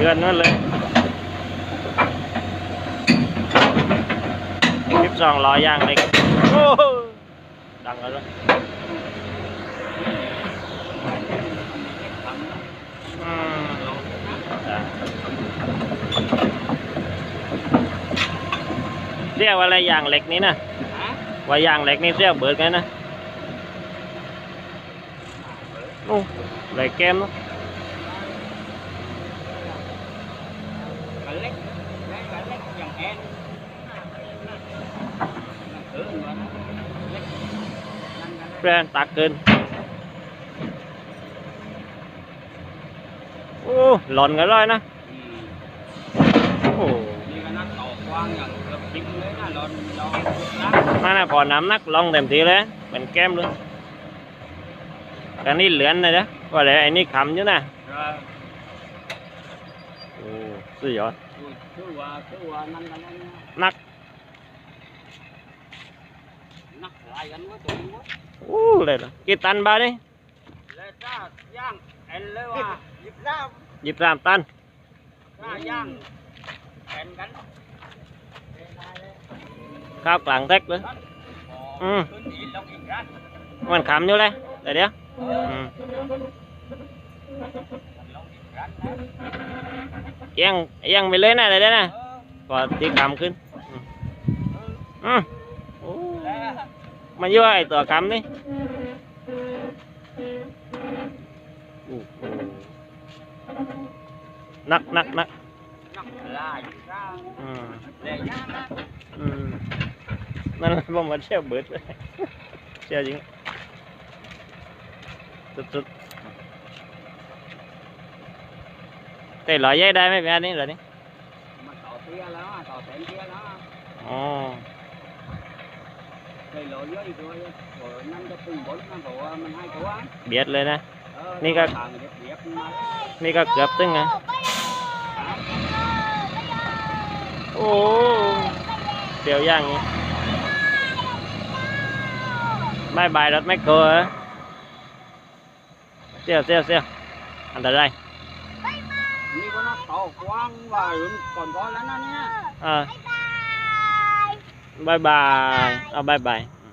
gần nó lên. Kiếp giòn lò giang này đằng rồi đó. Uhm. เล็กโอ้โหดังแล้วด้วยอืมจ้ะเรียกว่าอะไรอย่างเหล็กนี้นะฮะว่าอย่างเหล็กนี่เรียกเบิดไงนะนู่นเหล็กแก้มเนอะกระเล็กได้กระเล็กอย่างแอนเออเหมือนเล็กนั่นกันแปรนตักเกิน โอ้ หล่อนกันเลยนะอืมโอ้โห นี่ก็นักต่อกว้างอย่างเกือบทิ้งเลยนะรอนรอนนะ นั่นนะพอน้ำหนักลงเต็มทีเลยเป็นแก้มเลยอันนี้เหลือนนะจ๊ะว่าแล้วไอ้นี่คำอยู่นะ เออ โอ้สุดยอด คือคือว่าคือว่านั่นกันนั่นนะ นัก นักลายกันวะตัวนี้วะ โอ้เลยล่ะกี่ตันบาทนี่ เลยจ้าย่างเอ็นเลยว่าหยิบน้ำ ยี่สิบสามตัน จ้าย่างเอ็นกัน ข้าวกลางแท็กเลยอืมขึ้นอีกลงอีกรัดมันคำอยู่เลยแต่เดี๋ยวเอออืมลงอีกรัดนะเอียงเอียงไปเลยนะแต่เดี๋ยวนะเออพอที่คำขึ้นเอออืมโอ้แล้วมันเยอะไอ้ตัวคำนี่โอ้โหนักนักนักนักลายจ้าอืมเลยย่างนะอืม นั่นแหละผมมาเที่ยวเบิดเลยเที่ยวจริงสุดๆแต่หล่อใหญ่ได้ไหมแบบนี้เหรอนี่มันต่อเตี้ยแล้วอะต่อแสนเตี้ยแล้วอะอ๋อเคยโหลเยอะอีกด้วยโหนั่นจะตึงบนนะบอกว่ามันให้ตัวเบียดเลยนะเออนี่ก็ทางเรียบเรียบๆมานี่ก็เกือบตึงไงโอ้เดี๋ยวย่างนี้ máy bay đất máy cửa xe xe xeo anh tới đây. Đi con nó to quá và còn có lắm đó nhé à. bye bye. Bye bye, à, bye, bye.